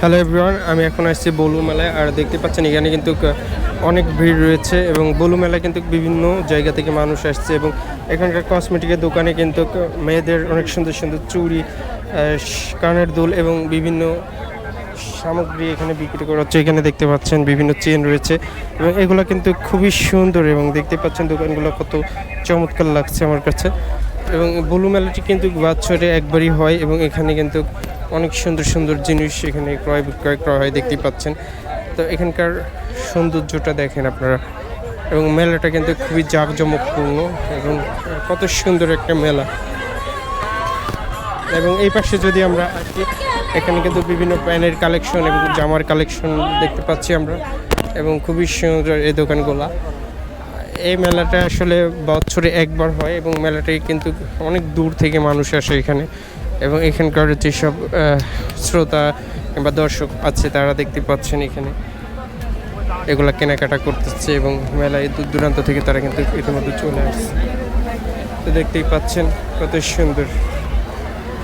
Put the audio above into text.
Hello everyone আমি এখন আসছি বলু মেলায়। আর দেখতে পাচ্ছেন, এখানে কিন্তু অনেক ভিড় রয়েছে এবং বলু মেলায় কিন্তু বিভিন্ন জায়গা থেকে মানুষ আসছে এবং এখানকার কসমেটিকের দোকানে কিন্তু মেয়েদের অনেক সুন্দর সুন্দর চুড়ি কানের দুল এবং বিভিন্ন সামগ্রী এখানে বিক্রি করা হচ্ছে। এখানে দেখতে পাচ্ছেন বিভিন্ন চেন রয়েছে এবং এগুলো কিন্তু খুবই সুন্দর এবং দেখতে পাচ্ছেন দোকানগুলো কত চমৎকার লাগছে আমার কাছে। এবং বলু মেলাটি কিন্তু বছরে একবারই হয় এবং এখানে কিন্তু অনেক সুন্দর সুন্দর জিনিস এখানে ক্রয় বিক্রয় করা হয়, দেখতেই পাচ্ছেন। তো এখানকার সৌন্দর্যটা দেখেন আপনারা। এবং মেলাটা কিন্তু খুবই জাঁকজমকপূর্ণ এবং কত সুন্দর একটা মেলা। এবং এই পাশে যদি আমরা এখানে কিন্তু বিভিন্ন প্যানের কালেকশন এবং জামার কালেকশন দেখতে পাচ্ছি আমরা। এবং খুবই সুন্দর এই দোকানগুলা। এই মেলাটা আসলে বছরে একবার হয় এবং মেলাটাই কিন্তু অনেক দূর থেকে মানুষ আসে এখানে। এবং এখানকার যেসব শ্রোতা কিংবা দর্শক আছে, তারা দেখতে পাচ্ছেন এখানে। এগুলো কেনাকাটা করতেছে এবং মেলায় দূর দূরান্ত থেকে তারা কিন্তু ইতিমধ্যে চলে আসছে। তো দেখতেই পাচ্ছেন কত সুন্দর।